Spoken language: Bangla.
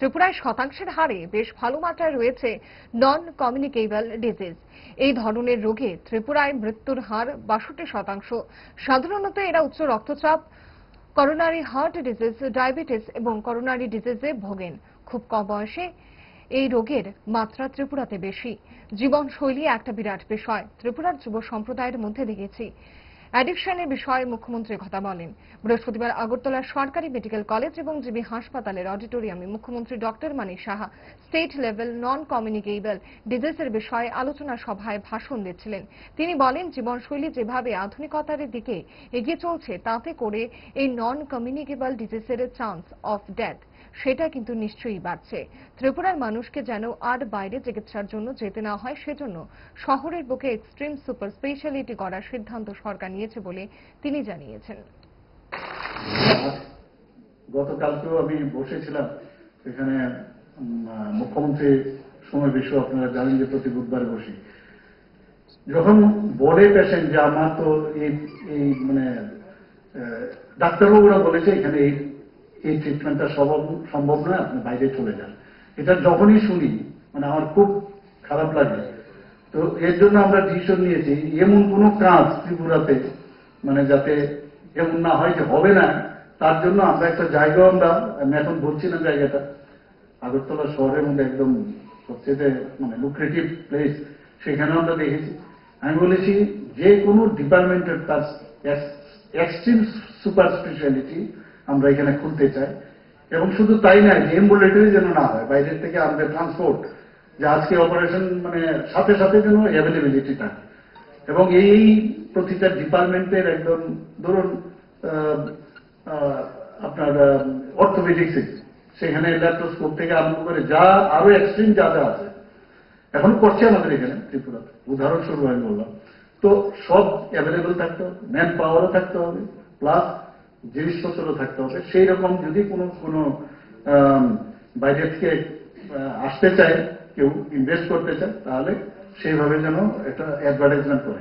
ত্রিপুরায় শতাংশের হারে বেশ ভালো মাত্রায় রয়েছে নন কমিউনিকেবল ডিজিজ এই ধরনের রোগে ত্রিপুরায় মৃত্যুর হার বাষট্টি শতাংশ। সাধারণত এরা উচ্চ রক্তচাপ করোনারি হার্ট ডিজিজ ডায়াবেটিস এবং করোনারি ডিজিজে ভোগেন। খুব কম বয়সে এই রোগের মাত্রা ত্রিপুরাতে বেশি। জীবনশৈলী একটা বিরাট বিষয়। ত্রিপুরার যুব সম্প্রদায়ের মধ্যে দেখেছি। অ্যাডিকশনের বিষয়ে মুখ্যমন্ত্রী কথা বলেন। বৃহস্পতিবার আগরতলার সরকারি মেডিকেল কলেজ এবং জিবি হাসপাতালের অডিটোরিয়ামে মুখ্যমন্ত্রী doctor Mani Saha state level non communicable ডিজিজের বিষয়ে আলোচনা সভায় ভাষণ দিচ্ছিলেন। তিনি বলেন, জীবনশৈলী যেভাবে আধুনিকতার দিকে এগিয়ে চলছে, তাতে করে এই নন কমিউনিকেবল ডিজিজের চান্স অফ ডেথ। সেটা কিন্তু নিশ্চয়ই বাড়ছে। ত্রিপুরার মানুষকে যেন আর বাইরে চিকিৎসার জন্য যেতে না হয়, সেজন্য শহরের বুকে এক্সট্রিম সুপার স্পেশালিটি করার সিদ্ধান্ত সরকার নিয়েছে বলে তিনি জানিয়েছেন। গতকালকেও আমি বসেছিলাম এখানে মুখ্যমন্ত্রী সময় বিশ্ব আপনারা জানেন যে প্রতি বুধবারে বসি। যখন বলে পেশেন্ট যে আমার তো এই মানে ডাক্তারবাবুরা বলেছে এখানে এই ট্রিটমেন্টটা সম্ভব সম্ভব নয়, আপনি বাইরে চলে যান। এটা যখনই শুনি মানে আমার খুব খারাপ লাগে। তো এর জন্য আমরা ডিসিশন নিয়েছি, এমন কোনো কাজ ত্রিপুরাতে মানে যাতে এমন না হয় যে হবে না, তার জন্য আমরা একটা জায়গা আমরা, আমি এখন বলছি না জায়গাটা, আগরতলা শহরের মধ্যে একদম সবচেয়ে মানে লুক্রেটিভ প্লেস সেখানে আমরা দেখেছি। আমি বলেছি, যে কোনো ডিপার্টমেন্টের তার এক্সট্রিম সুপার স্পেশালিটি আমরা এখানে খুলতে চাই। এবং শুধু তাই নয়, যে এম্বুলেটরি যেন না হয়, বাইরের থেকে আমাদের ট্রান্সপোর্ট যে আজকে অপারেশন মানে সাথে সাথে যেন অ্যাভেলেবিলিটি থাকে এবং এই প্রতিটা ডিপার্টমেন্টের একদম ধরুন আপনার অর্থোপেডিক্সে সেখানে ল্যাপ্টোস্কোপ থেকে আরম্ভ করে যা, আরও এক্সট্রিম যা যা আছে। এখন করছে আমাদের এখানে ত্রিপুরাতে উদাহরণস্বরূপ আমি বললাম। তো সব অ্যাভেলেবল থাকতে হবে ম্যান পাওয়ারও থাকতে হবে প্লাস জিনিসপত্রও থাকতে হবে। সেই রকম যদি কোনো কোনো বাইরে থেকে আসতে চায়, কেউ ইনভেস্ট করতে চায়, তাহলে সেইভাবে যেন একটা অ্যাডভার্টাইজমেন্ট করে।